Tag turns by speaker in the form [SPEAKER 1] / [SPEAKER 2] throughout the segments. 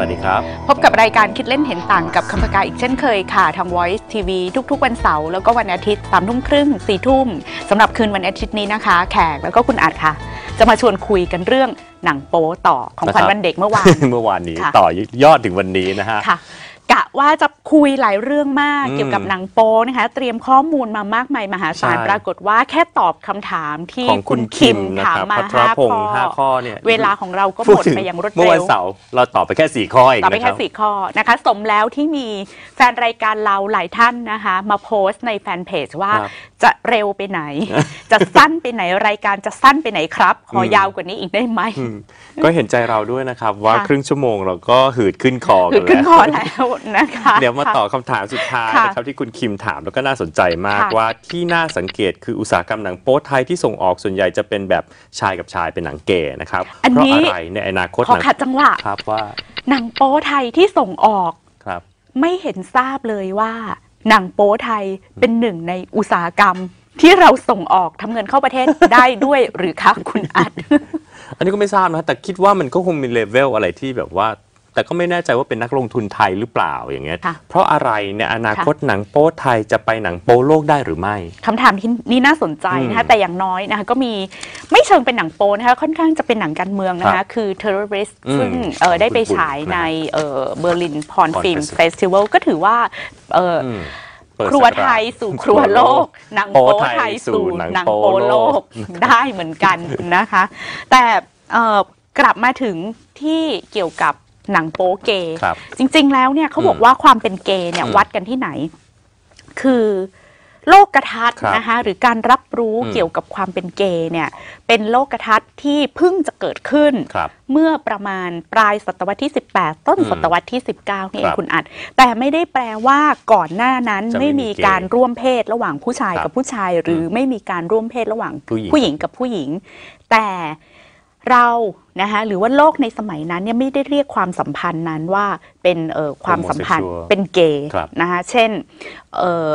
[SPEAKER 1] วัสดีครับ
[SPEAKER 2] พบกับรายการคิดเล่นเห็นต่างกับคำปากาอีกเช่นเคยค่ะ ทาง Voice TV ทุก ๆ วันเสาร์แล้วก็วันอาทิตย์สามทุ่มครึ่งสี่ทุ่มสำหรับคืนวันอาทิตย์นี้นะคะ แขกแล้วก็คุณอาจค่ะ จะมาชวนคุยกันเรื่องหนังโป๊ต่อของขวัญ
[SPEAKER 1] นะครับ
[SPEAKER 2] วันเด็กเมื่อวาน
[SPEAKER 1] เมื่อวานนี้
[SPEAKER 2] ค่ะ
[SPEAKER 1] ต่อยอดถึงวันนี้นะฮะ
[SPEAKER 2] ค่ะ กะว่าจะคุยหลายเรื่องมาก
[SPEAKER 1] อืม
[SPEAKER 2] เกี่ยวกับหนังโป๊นะคะ เตรียมข้อมูลมามากมายมหาศาล
[SPEAKER 1] ใช่
[SPEAKER 2] ปรากฏว่าแค่ตอบคำถามที่
[SPEAKER 1] ของคุณคิมนะ
[SPEAKER 2] ถาม
[SPEAKER 1] ครับ
[SPEAKER 2] มา
[SPEAKER 1] พัทร
[SPEAKER 2] ห้า
[SPEAKER 1] พงศ์ห้า
[SPEAKER 2] ข้
[SPEAKER 1] ข้
[SPEAKER 2] อ
[SPEAKER 1] อเนี่ย
[SPEAKER 2] เวลาของเราก็ห
[SPEAKER 1] พู
[SPEAKER 2] มด
[SPEAKER 1] ถึง
[SPEAKER 2] ไปอย่างรวด
[SPEAKER 1] เมื่อ
[SPEAKER 2] เร็
[SPEAKER 1] วัน
[SPEAKER 2] ว
[SPEAKER 1] เสาร์เราตอบไปแค่สี่ข้อเอง
[SPEAKER 2] ตอบไป
[SPEAKER 1] นะค
[SPEAKER 2] แค่
[SPEAKER 1] รับ
[SPEAKER 2] สี่ข้อนะคะ สมแล้วที่มีแฟนรายการเราหลายท่านนะคะ มาโพสต์ในแฟนเพจว่า
[SPEAKER 1] ครับ
[SPEAKER 2] จะเร็วไปไหน จะสั้นไปไหนรายการจะสั้นไปไหนครับ ขออ
[SPEAKER 1] ม
[SPEAKER 2] ยาวกว่านี้อีกได้ไหม
[SPEAKER 1] อืมก็เห็นใจเราด้วยนะครับ ว่า
[SPEAKER 2] ค่ะ
[SPEAKER 1] ครึ่งชั่วโมงเราก็หืดขึ้นคอ
[SPEAKER 2] คื
[SPEAKER 1] กั
[SPEAKER 2] อนขึ้น
[SPEAKER 1] แล้ว
[SPEAKER 2] คอแล้วนะคะ
[SPEAKER 1] เดี๋ยวมา
[SPEAKER 2] ค่ะ
[SPEAKER 1] ต่อคำถามสุดท้าย
[SPEAKER 2] ค่ะ
[SPEAKER 1] นะครับที่คุณคิมถามแล้วก็น่าสนใจมาก
[SPEAKER 2] ค่ะ
[SPEAKER 1] ว่าที่น่าสังเกตคืออุตสาหกรรมหนังโป๊ไทยที่ส่งออกส่วนใหญ่จะเป็นแบบชายกับชายเป็นหนังเกย์นะครับ
[SPEAKER 2] อัน
[SPEAKER 1] เพราะ
[SPEAKER 2] นี้
[SPEAKER 1] อะไรในอนาคต
[SPEAKER 2] ขอ
[SPEAKER 1] หนัง
[SPEAKER 2] ขัดจังหวะ
[SPEAKER 1] ครับว่า
[SPEAKER 2] หนังโป๊ไทยที่ส่งออก
[SPEAKER 1] ครับ
[SPEAKER 2] ไม่เห็นทราบเลยว่าหนังโป๊ไทยเป็นหนึ่งในอุตสาหกรรมที่เราส่งออกทำเงินเข้าประเทศได้ด้วยหรือคะคุณอัด
[SPEAKER 1] อันนี้ก็ไม่ทราบนะแต่คิดว่ามันก็คงมีเลเวลอะไรที่แบบว่า แต่ก็ไม่แน่ใจว่าเป็นนักลงทุนไทยหรือเปล่าอย่างเงี้ย
[SPEAKER 2] ค่ะ
[SPEAKER 1] เพราะอะไรในอนาคตหนังโป๊ไทยจะไปหนังโป๊โลกได้หรือไม่
[SPEAKER 2] คำถามที่นี่น่าสนใจนะคะ
[SPEAKER 1] อืม
[SPEAKER 2] แต่อย่างน้อยนะคะก็มีไม่เชิงเป็นหนังโป๊นะคะค่อนข้างจะเป็นหนังการเมืองนะ
[SPEAKER 1] ครั
[SPEAKER 2] คะ
[SPEAKER 1] บ
[SPEAKER 2] คือ terrorist
[SPEAKER 1] อืม
[SPEAKER 2] ซึ่งเอ่อได้ไป
[SPEAKER 1] คุณ
[SPEAKER 2] ฉาย
[SPEAKER 1] คุณ
[SPEAKER 2] ใน
[SPEAKER 1] นะ
[SPEAKER 2] เบอร์ลินพอน
[SPEAKER 1] Porn
[SPEAKER 2] ฟิล์ม
[SPEAKER 1] Festival
[SPEAKER 2] เฟสติวัลก็ถือว่าเอ่ออ
[SPEAKER 1] อืมเปิด
[SPEAKER 2] ครัว
[SPEAKER 1] ศักราช
[SPEAKER 2] ไทยสู่ครัวโลก หนังโป๊ไทยสู่หนังโป๊โลกได้เหมือนกันนะคะ แต่เอ่อกลับมาถึงที่เกี่ยวกับ หนังโป๊เกย์
[SPEAKER 1] ครับ
[SPEAKER 2] จริง ๆ แล้วเนี่ยเขาบอก
[SPEAKER 1] อืม
[SPEAKER 2] ว่าความเป็นเกย์เนี่ย
[SPEAKER 1] อืม
[SPEAKER 2] วัดกันที่ไหน คือโลกทัศน์
[SPEAKER 1] ครับ
[SPEAKER 2] นะคะหรือการรับรู้
[SPEAKER 1] อืม
[SPEAKER 2] เกี่ยวกับความเป็นเกย์เนี่ย เป็นโลกทัศน์ที่เพิ่งจะเกิดขึ้น
[SPEAKER 1] ครับ
[SPEAKER 2] เมื่อประมาณปลายศตวรรษที่ 18 ต้น
[SPEAKER 1] อืม
[SPEAKER 2] ศตวรรษที่ 19นี่เอ
[SPEAKER 1] ครั
[SPEAKER 2] ง
[SPEAKER 1] บ
[SPEAKER 2] คุณอัด แต่ไม่ได้แปลว่าก่อนหน้านั้น
[SPEAKER 1] จะไม่
[SPEAKER 2] ไม่
[SPEAKER 1] มี
[SPEAKER 2] มี
[SPEAKER 1] เกย์
[SPEAKER 2] การร่วมเพศระหว่างผู้ชาย
[SPEAKER 1] ครับ
[SPEAKER 2] กับผู้ชาย หรืออไม่มีการร่วมเพศระหว่าง
[SPEAKER 1] ผู้หญิง
[SPEAKER 2] ผู้หญิงกับผู้หญิง แต่ เรานะคะหรือว่าโลกในสมัยนั้นเนี่ยไม่ได้เรียกความสัมพันธ์นั้นว่าเป็นเอ่อความสัมพันธ์
[SPEAKER 1] Homosexual
[SPEAKER 2] เป็นเกย์
[SPEAKER 1] ครับ
[SPEAKER 2] นะคะเช่นเอ่อ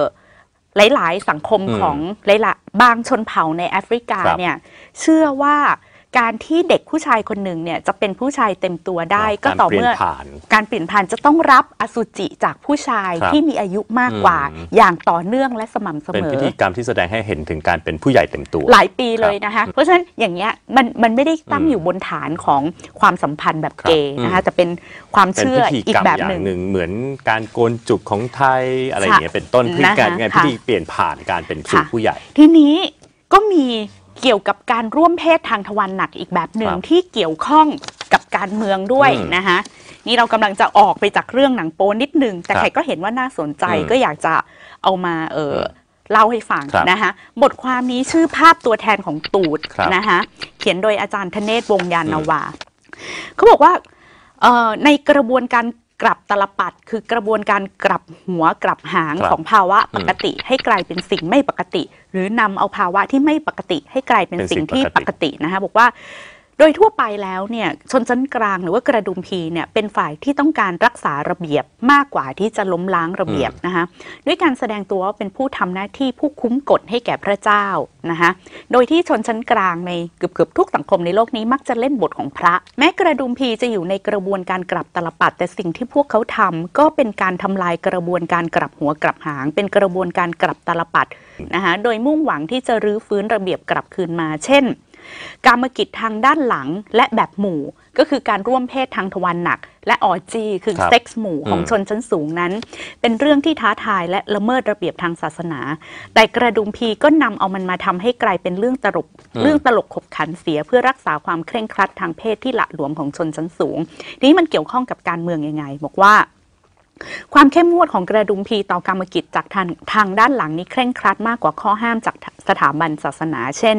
[SPEAKER 2] หลาย ๆ สังคม
[SPEAKER 1] อืม
[SPEAKER 2] ของหลายๆบางชนเผ่าในแอฟริกา
[SPEAKER 1] ครับ
[SPEAKER 2] เนี่ยเชื่อว่า การที่เด็กผู้ชายคนหนึ่งเนี่ยจะเป็นผู้ชายเต็มตัวได้ก็า
[SPEAKER 1] ร
[SPEAKER 2] ต่อ
[SPEAKER 1] ปลี่ยน
[SPEAKER 2] เมื่อ
[SPEAKER 1] ผ่าน
[SPEAKER 2] การเปลี่ยนผ่านจะต้องรับอสุจิจากผู้ชาย
[SPEAKER 1] ครับ
[SPEAKER 2] ที่มีอายุมากกว่า
[SPEAKER 1] อืม
[SPEAKER 2] อย่างต่อเนื่องและสม่ำเส
[SPEAKER 1] เป็น
[SPEAKER 2] มอ
[SPEAKER 1] พิธีกรรมที่แสดงให้เห็นถึงการเป็นผู้ใหญ่เต็มตัว
[SPEAKER 2] หลายปีเลยนะคะ เพราะฉะนั้นอย่างเงี้ยมันมันไม่ได้ตั้ง
[SPEAKER 1] อืม
[SPEAKER 2] อยู่บนฐานของความสัมพันธ์แบบ
[SPEAKER 1] ครับ
[SPEAKER 2] เกย์นะ
[SPEAKER 1] อื
[SPEAKER 2] คะ
[SPEAKER 1] ม
[SPEAKER 2] แต่เป็นความ
[SPEAKER 1] เป็น
[SPEAKER 2] เชื่อ
[SPEAKER 1] พิธี
[SPEAKER 2] อี
[SPEAKER 1] กร
[SPEAKER 2] ก
[SPEAKER 1] รม
[SPEAKER 2] แบบ
[SPEAKER 1] อย่า
[SPEAKER 2] หนึ่
[SPEAKER 1] ง
[SPEAKER 2] ง
[SPEAKER 1] หนึ่งเหมือนการโกนจุกของไทยอะไรอย่างเงี้ยเป็นต้น
[SPEAKER 2] นะคะ
[SPEAKER 1] พิธีการไง
[SPEAKER 2] ค่ะ
[SPEAKER 1] พิธีเปลี่ยนผ่านการเป็นสู่
[SPEAKER 2] ค่ะ
[SPEAKER 1] ผู้ใหญ่
[SPEAKER 2] ทีนี้ก็มี เกี่ยวกับการร่วมเพศทางทวารหนักอีกแบบหนึ่ง
[SPEAKER 1] ครับ
[SPEAKER 2] ที่เกี่ยวข้องกับการเมืองด้วย
[SPEAKER 1] อืม
[SPEAKER 2] นะคะนี่เรากำลังจะออกไปจากเรื่องหนังโป๊นิดนึงแต่
[SPEAKER 1] ครับ
[SPEAKER 2] ใครก็เห็นว่าน่าสนใจ
[SPEAKER 1] อืม
[SPEAKER 2] ก็อยากจะเอามาเอออเล่าให้ฟัง
[SPEAKER 1] ครับ
[SPEAKER 2] นะคะบทความนี้ชื่อภาพตัวแทนของตูด
[SPEAKER 1] ครับ
[SPEAKER 2] นะคะเขียนโดยอาจารย์ธเนศวงศ์ยานนาวา เขาบอกว่าเอ่อในกระบวนการ กลับตลปัดคือกระบวนการกลับหัวกลับหาง
[SPEAKER 1] ครับ
[SPEAKER 2] ของภาวะปกติ ให้กลายเป็นสิ่งไม่ปกติ หรือนำเอาภาวะที่ไม่ปกติ ให้กลายเป็น
[SPEAKER 1] เป็นสิ่
[SPEAKER 2] สิ่
[SPEAKER 1] ง
[SPEAKER 2] งที่
[SPEAKER 1] ป
[SPEAKER 2] ป
[SPEAKER 1] ก
[SPEAKER 2] ก
[SPEAKER 1] ติ
[SPEAKER 2] ตินะคะบอกว่า โดยทั่วไปแล้วเนี่ยชนชั้นกลางหรือว่ากระดุมพีเนี่ยเป็นฝ่ายที่ต้องการรักษาระเบียบมากกว่าที่จะล้มล้างระเบียบนะคะด้วยการแสดงตัวว่าเป็นผู้ทำหน้าที่ผู้คุ้มกฎให้แก่พระเจ้านะคะโดยที่ชนชั้นกลางในเกือบเกือบๆทุกสังคมในโลกนี้มักจะเล่นบทของพระ แม้กระดุมพีจะอยู่ในกระบวนการกลับตลปัด แต่สิ่งที่พวกเขาทำก็เป็นการทำลายกระบวนการกลับหัวกลับหาง เป็นกระบวนการกลับตลปัดนะคะโดยมุ่งหวังที่จะรื้อฟื้นระเบียบกลับคืนมา เช่น การมกิจทางด้านหลังและแบบหมู่ ก็คือการร่วมเพศทางทวารหนัก และออจีคือ
[SPEAKER 1] ครับ
[SPEAKER 2] เซ็กส์หมู่ของ
[SPEAKER 1] อืม
[SPEAKER 2] ชนชั้นสูงนั้น เป็นเรื่องที่ท้าทายและละเมิดระเบียบทางศาสนา แต่กระดุมพีก็นำเอามันมาทำให้กลายเป็นเรื่องตลกเรื่องตลกขบขันเสียเพื่อรักษาความเคร่งครัดทางเพศที่หละหลวมของชนชั้นสูง ทีนี้มันเกี่ยวข้องกับการเมืองยังไง บอกว่า ความเข้มงวดของกระดุมพีต่อกรรมกิจจากทางทางด้านหลังนี้เคร่งครัดมากกว่าข้อห้ามจาก สถาบันศาสนา เช่น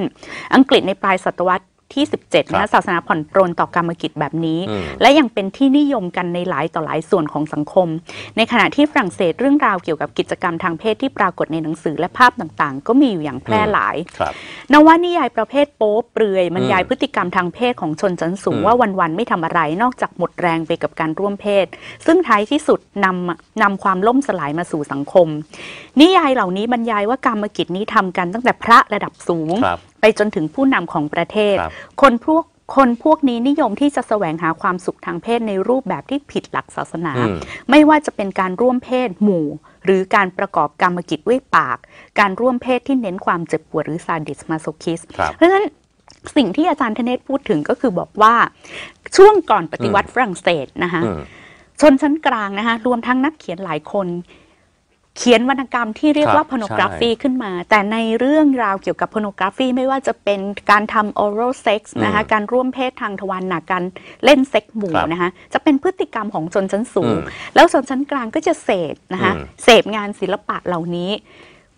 [SPEAKER 2] อังกฤษในปลายศตวรรษ ที่ 17
[SPEAKER 1] ครั
[SPEAKER 2] นะ
[SPEAKER 1] บ
[SPEAKER 2] ศาสนาผ่อนปรนต่อกรรมกิจแบบนี้
[SPEAKER 1] อืม
[SPEAKER 2] และยังเป็นที่นิยมกันในหลายต่อหลายส่วนของสังคม ในขณะที่ฝรั่งเศสเรื่องราวเกี่ยวกับกิจกรรมทางเพศที่ปรากฏในหนังสือและภาพต่างๆ ก็มีอยู่อย่างแพร่หลาย
[SPEAKER 1] ครับ
[SPEAKER 2] นวนิยายประเภทโป๊เปลือยบรรยายพฤติกรรมทางเพศของชนชั้นสูง
[SPEAKER 1] อืม
[SPEAKER 2] ว่าวันๆไม่ทำอะไรนอกจากหมดแรงไปกับการร่วมเพศ ซึ่งท้ายที่สุดนำนำความล่มสลายมาสู่สังคม นิยายเหล่านี้บรรยายว่ากรรมกิจนี้ทำกันตั้งแต่พระระดับสูง
[SPEAKER 1] ครับ
[SPEAKER 2] ไป จนถึงผู้นำของประเทศ
[SPEAKER 1] ครับ
[SPEAKER 2] คนพวกคนพวกนี้นิยมที่จะแสวงหาความสุขทางเพศในรูปแบบที่ผิดหลักศาสนา
[SPEAKER 1] อืม
[SPEAKER 2] ไม่ว่าจะเป็นการร่วมเพศหมู่ หรือการประกอบกรรมกิจด้วยปาก การร่วมเพศที่เน้นความเจ็บปวดหรือซาดิสมาโซคิส
[SPEAKER 1] ครับ
[SPEAKER 2] เพราะฉะนั้นสิ่งที่อาจารย์ธเนศพูดถึงก็คือบอกว่าช่วงก่อนปฏิวัติฝรั่งเศสนะคะ
[SPEAKER 1] อืม
[SPEAKER 2] ชนชั้นกลางนะคะรวมทั้งนักเขียนหลายคน เขียนวรรณกรรมที่เรียก
[SPEAKER 1] ครับ
[SPEAKER 2] ว่าพ o โนกราฟี
[SPEAKER 1] ใช่
[SPEAKER 2] ขึ้นมา แต่ในเรื่องราวเกี่ยวกับพ o โนกราฟีไม่ว่าจะเป็นการทำ oral sex นะคะ
[SPEAKER 1] อืม
[SPEAKER 2] การร่วมเพศทางทวารหนักการเล่นเซ็กหมู่
[SPEAKER 1] ครับ
[SPEAKER 2] นะคะจะเป็นพฤติกรรมของชนชั้นสูง
[SPEAKER 1] อืม
[SPEAKER 2] แล้วชนชั้นกลางก็จะเสพนะคะ
[SPEAKER 1] อืม
[SPEAKER 2] เสพงานศิลปะเหล่านี้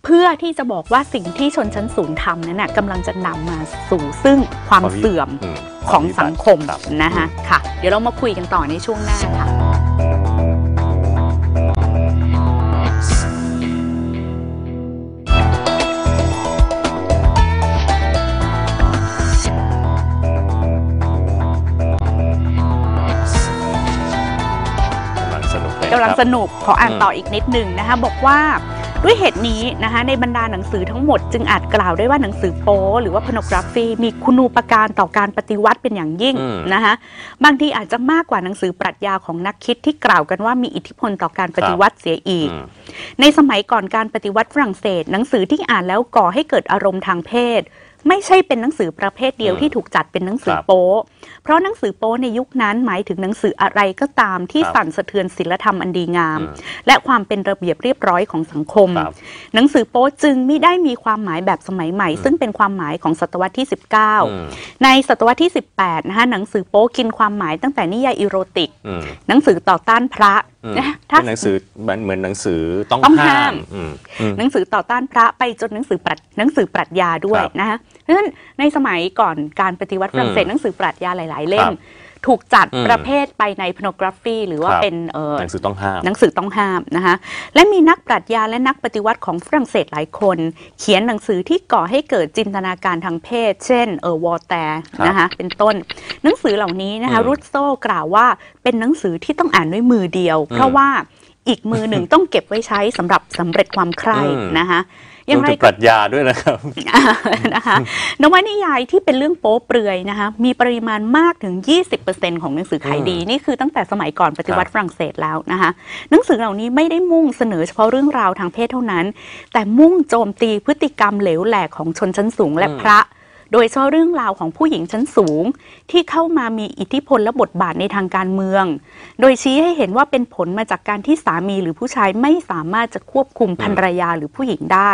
[SPEAKER 2] เพื่อที่จะบอกว่าสิ่งที่ชนชั้นสูงทำนั้นนะกำลังจะนำมาสู่ซึ่งความเสื่อม
[SPEAKER 1] อืม
[SPEAKER 2] ของสังคม
[SPEAKER 1] รับ
[SPEAKER 2] นะคะค่ะ เดี๋ยวเรามาคุยกันต่อในช่วงหน้าค่ะ
[SPEAKER 1] กเลย
[SPEAKER 2] กำลัง
[SPEAKER 1] ครับ
[SPEAKER 2] สนุกขออ่าน
[SPEAKER 1] อืม
[SPEAKER 2] ต่ออีกนิดหนึ่งนะคะบอกว่าด้วยเหตุนี้นะคะในบรรดาหนังสือทั้งหมดจึงอาจกล่าวได้ว่าหนังสือโป๊หรือว่าพ o นกราฟีมีคุณูปการต่อการปฏิวัติเป็นอย่างยิ่ง
[SPEAKER 1] อืม
[SPEAKER 2] นะคะบางทีอาจจะมากกว่าหนังสือปรัชญาของนักคิดที่กล่าวกันว่ามีอิทธิพลต่อการปฏิวัติเสียอีก
[SPEAKER 1] อืม
[SPEAKER 2] ในสมัยก่อนการปฏิวัติฝรั่งเศส หนังสือที่อ่านแล้วก่อให้เกิดอารมณ์ทางเพศ ไม่ใช่เป็นหนังสือประเภทเดียว
[SPEAKER 1] อืม
[SPEAKER 2] ที่ถูกจัดเป็นหนังสือ
[SPEAKER 1] ครับ
[SPEAKER 2] โป๊ เพราะหนังสือโป๊ในยุคนั้นหมายถึงหนังสืออะไรก็ตามที่
[SPEAKER 1] ครับ
[SPEAKER 2] สั่นสะเทือนศิลธรรมอันดีงาม
[SPEAKER 1] อืม
[SPEAKER 2] และความเป็นระเบียบเรียบร้อยของสังคม
[SPEAKER 1] ครับ
[SPEAKER 2] หนังสือโป๊จึงไม่ได้มีความหมายแบบสมัยใหม่ ซึ่งเป็นความหมายของศตวรรษที่
[SPEAKER 1] อืม
[SPEAKER 2] 19 ในศตวรรษที่ 18นะคะหนังสือโป๊กินความหมายตั้งแต่นิยายอีโรติก
[SPEAKER 1] อืม
[SPEAKER 2] หนังสือต่อต้านพระ
[SPEAKER 1] อืม
[SPEAKER 2] นะคะถ้า
[SPEAKER 1] เป็นหนังสือมันเหมือนหนังสือต้อง
[SPEAKER 2] ต้อง
[SPEAKER 1] ห้า
[SPEAKER 2] ห้ามม
[SPEAKER 1] อืมอืม
[SPEAKER 2] หนังสือต่อต้านพระไปจนหนังสือปรัชหนังสือปรัชญาด้วย
[SPEAKER 1] ครับ
[SPEAKER 2] นะคะเพ ราะฉะนั้นในสมัยก่อนการปฏิวัติฝรั่งเศส
[SPEAKER 1] อืม
[SPEAKER 2] หนังสือปรัชญาหลาย ๆ เล่ม
[SPEAKER 1] ครับ
[SPEAKER 2] ถูกจัด
[SPEAKER 1] อืม
[SPEAKER 2] ประเภทไปในพ o นกราฟีหรือว่า
[SPEAKER 1] ครับ
[SPEAKER 2] เป็นเออ
[SPEAKER 1] หนังสือต้องห้าม
[SPEAKER 2] หนังสือต้องห้ามนะคะและมีนักปรัชญาและนักปฏิวัติของฝรั่งเศสหลายคน เขียนหนังสือที่ก่อให้เกิดจินตนาการทางเพศ เช่นเออวอแตร์
[SPEAKER 1] ครับ
[SPEAKER 2] นะคะเป็นต้น หนังสือเหล่านี้นะคะ
[SPEAKER 1] อืม
[SPEAKER 2] รุสโซกล่าวว่าเป็นหนังสือที่ต้องอ่านด้วยมือเดียว
[SPEAKER 1] อืม
[SPEAKER 2] เพราะว่า อีกมือหนึ่งต้องเก็บไว้ใช้สำหรับสำเร็จความใคร่
[SPEAKER 1] อืม
[SPEAKER 2] นะคะอ
[SPEAKER 1] รว
[SPEAKER 2] ย่ามงไร
[SPEAKER 1] ถึงปรัชญาด้วยนะครับ
[SPEAKER 2] นะคะนวนิยายที่เป็นเรื่องโป๊เปลือยนะคะมีปริมาณมากถึง 20%ของหนังสือขายดี นี่คือตั้งแต่สมัยก่อนปฏิวัติฝรั่งเศสแล้วนะคะหนังสือเหล่านี้ไม่ได้มุ่งเสนอเฉพาะเรื่องราวทางเพศเท่านั้น แต่มุ่งโจมตีพฤติกรรมเหลวแหลกของชนชั้นสูงและ
[SPEAKER 1] อืม
[SPEAKER 2] พระ โดยเฉพาะเรื่องราวของผู้หญิงชั้นสูง ที่เข้ามามีอิทธิพลและบทบาทในทางการเมือง โดยชี้ให้เห็นว่าเป็นผลมาจากการที่สามีหรือผู้ชายไม่สามารถจะควบคุมภรรยาหรือผู้หญิงได้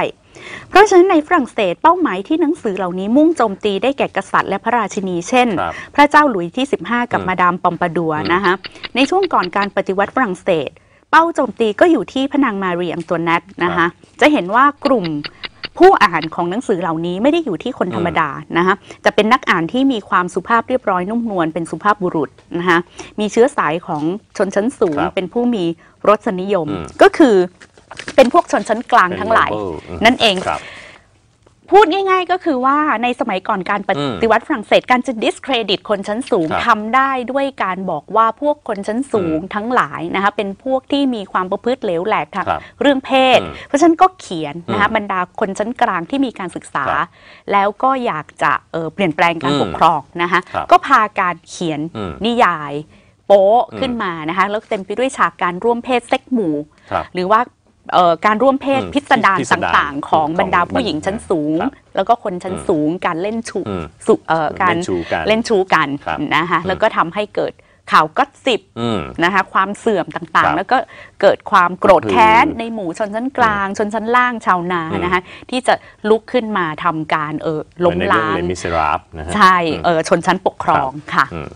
[SPEAKER 2] เพราะฉะนั้นในฝรั่งเศสเป้าหมายที่หนังสือเหล่านี้มุ่งโจมตีได้แก่กษัตริย์และพระราชินีเช่น
[SPEAKER 1] ครับ
[SPEAKER 2] พระเจ้าหลุยส์ที่ 15 กับ
[SPEAKER 1] อืม
[SPEAKER 2] มาดามปอมปาดัว
[SPEAKER 1] อืม
[SPEAKER 2] นะคะในช่วงก่อนการปฏิวัติฝรั่งเศสเป้าโจมตีก็อยู่ที่พระนางมารีอังตัวนัตนะคะ จะเห็นว่ากลุ่ม ผู้อ่านของหนังสือเหล่านี้ไม่ได้อยู่ที่คนธรรมดานะคะจะเป็นนักอ่านที่มีความสุภาพเรียบร้อยนุ่มนวลเป็นสุภาพบุรุษนะคะมีเชื้อสายของชนชั้นสูง
[SPEAKER 1] ครับ
[SPEAKER 2] เป็นผู้มีรสนิยม
[SPEAKER 1] อืม
[SPEAKER 2] ก็คือเป็นพวกชนชั้นกลางทั้งหลาย
[SPEAKER 1] เป็น noble อืม
[SPEAKER 2] นั่นเอง
[SPEAKER 1] ครับ
[SPEAKER 2] พูดง่าย ๆ ก็คือว่าในสมัยก่อนการปฏิวัติฝรั่งเศสการจะ discredit คนชั้นสูง
[SPEAKER 1] ครับ
[SPEAKER 2] ทำได้ด้วยการบอกว่าพวกคนชั้นสูงทั้งหลายนะคะเป็นพวกที่มีความประพฤติเหลวแหลกทาง
[SPEAKER 1] ครับ
[SPEAKER 2] เรื่องเพศ
[SPEAKER 1] อืม
[SPEAKER 2] เพราะฉะนั้นก็เขียนนะคะ
[SPEAKER 1] อืม
[SPEAKER 2] บรรดาคนชั้นกลางที่มีการศึกษา
[SPEAKER 1] ครับ
[SPEAKER 2] แล้วก็อยากจะเอ่อเปลี่ยนแปลงการ
[SPEAKER 1] อืม
[SPEAKER 2] ปกครองนะคะ
[SPEAKER 1] ครับ
[SPEAKER 2] ก็พาการเขียน
[SPEAKER 1] อืม
[SPEAKER 2] นิยายโป๊ะ
[SPEAKER 1] อืม
[SPEAKER 2] ขึ้นมานะคะแล้วเต็มไปด้วยฉากการร่วมเพศเซ็กหมู่
[SPEAKER 1] ครับ
[SPEAKER 2] หรือว่าเอ่อ การร่วมเพศ
[SPEAKER 1] อืม
[SPEAKER 2] พิสดาร
[SPEAKER 1] พิสดาร
[SPEAKER 2] ต่างๆ ของบรรดาผู้หญิงชั้นสูง
[SPEAKER 1] ครับ
[SPEAKER 2] แล้วก็คนชั้น
[SPEAKER 1] อืม
[SPEAKER 2] สูงการเล่นชู
[SPEAKER 1] อืม
[SPEAKER 2] สุเอ่อการ
[SPEAKER 1] เล่นชูกัน
[SPEAKER 2] เล่นชูกัน
[SPEAKER 1] ครับ
[SPEAKER 2] นะคะ
[SPEAKER 1] อืม
[SPEAKER 2] แล้วก็ทำให้เกิดข่าวก็สิบ
[SPEAKER 1] อืม
[SPEAKER 2] นะคะความเสื่อมต่าง
[SPEAKER 1] ครับ
[SPEAKER 2] ๆแล้วก็เกิดความโกรธ
[SPEAKER 1] ก็คือ
[SPEAKER 2] แค้นในหมู่ชนชั้นกลาง ชนชั้นล่างชาวนา
[SPEAKER 1] อืม
[SPEAKER 2] นะคะที่จะลุกขึ้นมาทำการเออล้ม
[SPEAKER 1] เหอนในเรื่อง
[SPEAKER 2] ล้าง
[SPEAKER 1] เลมิเซราฟนะฮะ
[SPEAKER 2] ใช่เออชนชั้นปกครองค่ะ
[SPEAKER 1] อืม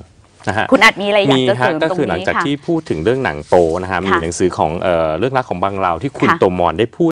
[SPEAKER 1] นะฮะ
[SPEAKER 2] คุณอาจมีอะไรอยาก
[SPEAKER 1] มี
[SPEAKER 2] จะเส
[SPEAKER 1] ฮะ
[SPEAKER 2] ริม
[SPEAKER 1] ก็
[SPEAKER 2] ตรง
[SPEAKER 1] คือหลัง
[SPEAKER 2] นี้
[SPEAKER 1] จาก
[SPEAKER 2] ค่ะ
[SPEAKER 1] ที่พูดถึงเรื่องหนังโปนะฮะมี
[SPEAKER 2] ค่ะ
[SPEAKER 1] หนังสือของเอ่อเรื่องรักของบางเราที่คุณ
[SPEAKER 2] ค่ะ
[SPEAKER 1] โตมอนได้พูด